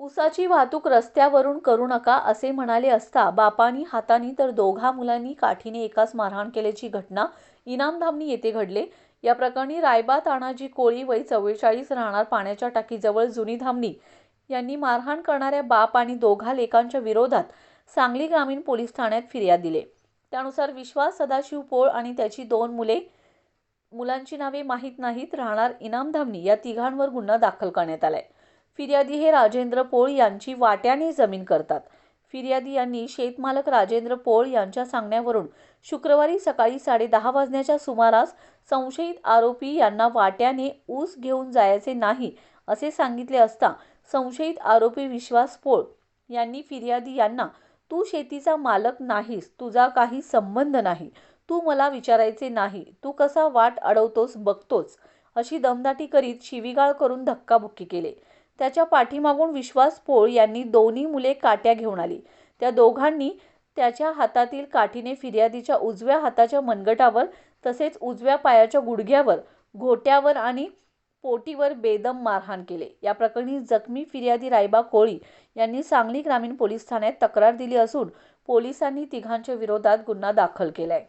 ऊसाची वाहतूक रस्त्यावरून करू नका असे म्हणाले असता बापानी हातानी तर दोघा मुलांनी काठीने एकाच मारहाण केल्याची घटना इनामधामणी येथे घडले. या प्रकरणी रायबा तानाजी कोळी वय चव्वेचाळीस राहणार पाण्याच्या टाकीजवळ जुनी धामणी. यांनी मारहाण करणाऱ्या बाप आणि दोघा लेकांच्या विरोधात सांगली ग्रामीण पोलीस ठाण्यात फिर्याद दिले. त्यानुसार विश्वास सदाशिव पोळ आणि त्याची दोन मुले मुलांची नावे माहीत नाहीत राहणार इनामधामणी या तिघांवर गुन्हा दाखल करण्यात आलाय. फिर्यादी हे राजेंद्र पोळ यांची वाट्याने जमीन करतात. फिर्यादी यांनी शेतमालक राजेंद्र पोळ यांच्या सांगण्यावरून शुक्रवारी सकाळी साडेदहा वाजण्याच्या सुमारास संशयित आरोपी यांना वाट्याने ऊस घेऊन जायचे नाही असे सांगितले असता संशयित आरोपी विश्वास पोळ यांनी फिर्यादी यांना तू शेतीचा मालक नाहीस तुझा काही संबंध नाही तू मला विचारायचे नाही तू कसा वाट अडवतोस बघतोच अशी दमदाटी करीत शिवीगाळ करून धक्काबुक्की केले. त्याच्या पाठीमागून विश्वास पोळ यांनी दोन्ही मुले काट्या घेऊन आली. त्या दोघांनी त्याच्या हातातील काठीने फिर्यादीच्या उजव्या हाताच्या मनगटावर तसेच उजव्या पायाच्या गुडघ्यावर घोट्यावर आणि पोटीवर बेदम मारहाण केले. या प्रकरणी जखमी फिर्यादी रायबा कोळी यांनी सांगली ग्रामीण पोलीस ठाण्यात तक्रार दिली असून पोलिसांनी तिघांच्या विरोधात गुन्हा दाखल केलाय.